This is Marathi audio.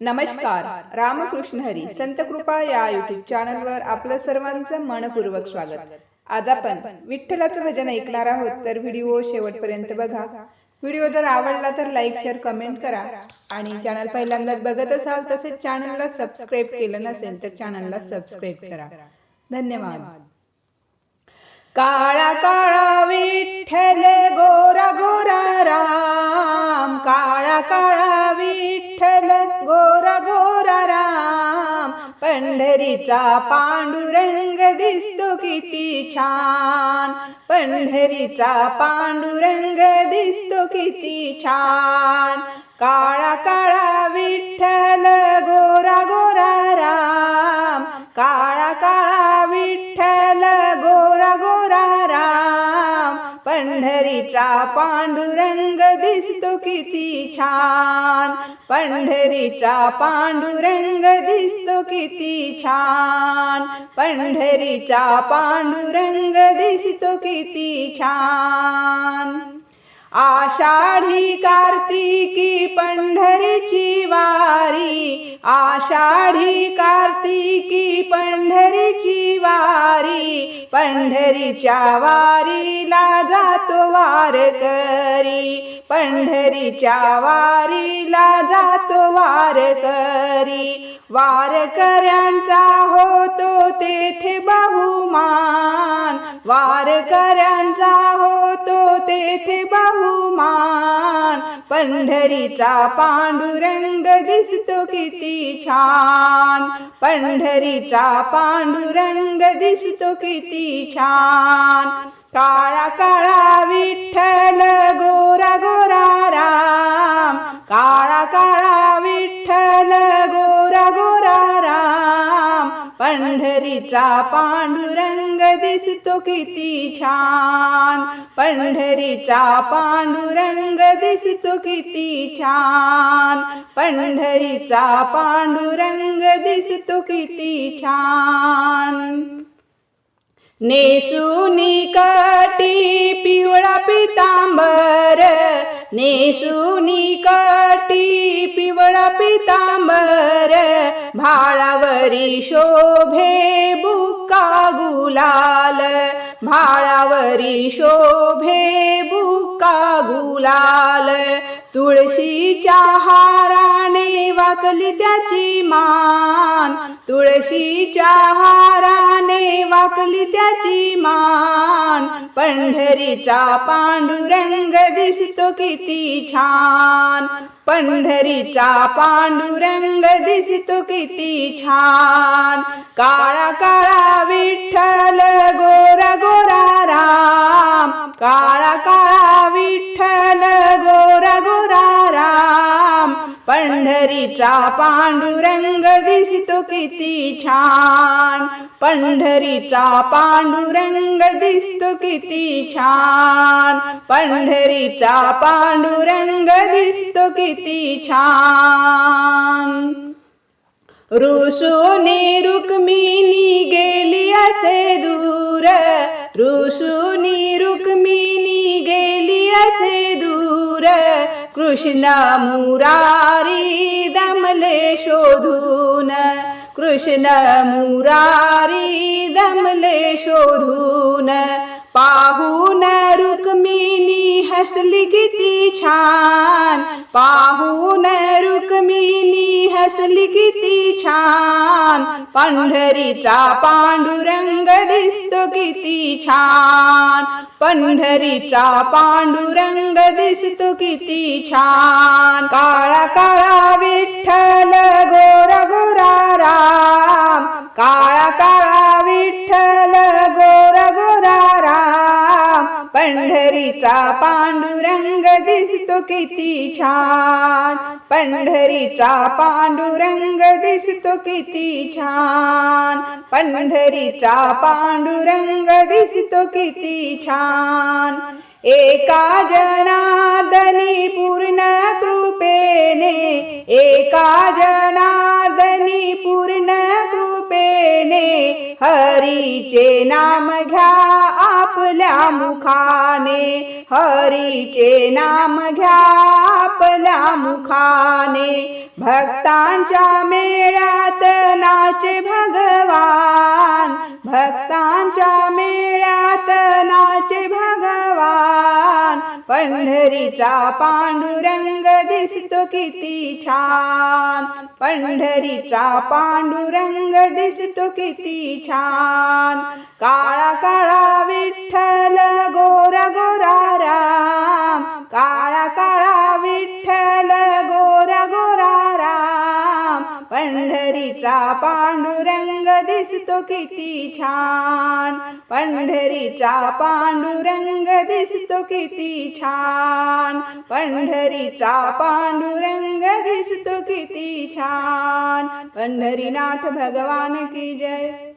नमस्कार. रामकृष्ण हरी संत कृपा या युट्यूब चॅनलवर आपलं सर्वांचं मनपूर्वक स्वागत. आज आपण विठ्ठलाचं भजन ऐकणार आहोत तर व्हिडिओ शेवटपर्यंत बघा. व्हिडिओ जर आवडला तर लाईक शेअर कमेंट करा. आणि चॅनल पहिल्यांदाच बघत असाल तसेच चॅनलला सबस्क्राईब केलं नसेल तर चॅनलला सबस्क्राईब करा. धन्यवाद. काळा काळा पंढरीचा पांडुरंग दिसतो किती छान. पंढरीचा पांडुरंग दिसतो किती छान. पंढरीचा पांडुरंग दिसतो किती छान. पंढरीचा पांडुरंग दिसतो किती छान. पंढरीचा पांडुरंग दिसतो किती छान. आषाढी कार्तिकी पंढरीची वारी. आषाढी कार्तिकी पंढरीची वारी. पंढरीच्या वारीला जातो वारकरी. पंढरीच्या वारीला जातो वारकरी. वारकऱ्यांचा होतो तेथे बहुमान. वारकऱ्यांचा तेथे बहुमान. पंढरीचा पांडुरंग दिसतो किती छान. पंढरीचा पांडुरंग दिसतो किती छान. काळा काळा विठ्ठल गोरा गोरा राम. काळा काळा विठ्ठल गोरा गोरा पंढरीचा पांडुरंग दिसतो किती छान. पंढरीचा पांडुरंग दिसतो किती छान. पंढरीचा पांडुरंग दिसतो किती छान. नेसुनी कटी पिवळा पितांबर नेसुनी कटी पिवळा पितांबर भाळावरी शोभे बुक्का गुलाल भाळावरी शोभे बुक्का गुलाल तुळशीच्या हा वाकली त्याची मान. तुळशीच्या हाराने वाकली त्याची मान. पंढरीचा पांडुरंग दिसतो किती छान. पंढरीचा पांडुरंग दिसतो किती छान. काळा काळा विठ्ठल पंढरीचा पांडुरंग दिसतो किती छान. पंढरीचा पांडुरंग दिसतो किती छान. पंढरीचा पांडुरंग दिसतो किती छान. रुसुनी रुक्मिणी गेली असे दूर. रुसुनी रुक्मिणी कृष्ण मुरारी दमले शोधून. कृष्ण मुरारी दमले शोधून. पाहून रुक्मिणी हसली किती छान. पाहून रुक्मिणी हसली किती छान. पंढरीचा पांडुरंग दिसतो किती छान. पंढरीचा पांडुरंग दिसतो किती छान. काळा काळा विठ्ठल गोरा गोरा राम. काळा काळा विठ्ठल गोरा पंढरीचा पांडुरंग दिसतो किती छान. पंढरीचा पांडुरंग दिसतो किती छान. पंढरीचा पांडुरंग दिसतो किती छान. एका जनादनी पूर्ण कृपेने एका जनादनी पूर्ण कृपेने हरीचे नाम घ्या आपल्या मुखाने हरीचे नाम घ्या. आपल्या मुखाने भक्तांच्या मेळ्यात नाचे भगवान. भक्तांच्या मेळ्यात नाचे भगवान. पंढरीचा पांडुरंग दिसतो किती छान. पंढरीचा पांडुरंग दिसतो किती छान. काळा काळा विठ्ठल गोरा गोरा राम. काळा काळा विठ्ठल पंढरीचा पांडुरंग दिसतो किती छान. पंढरीचा पांडुरंग दिसतो किती छान. पंढरीचा पांडुरंग दिसतो किती छान. पंढरीनाथ भगवान की जय.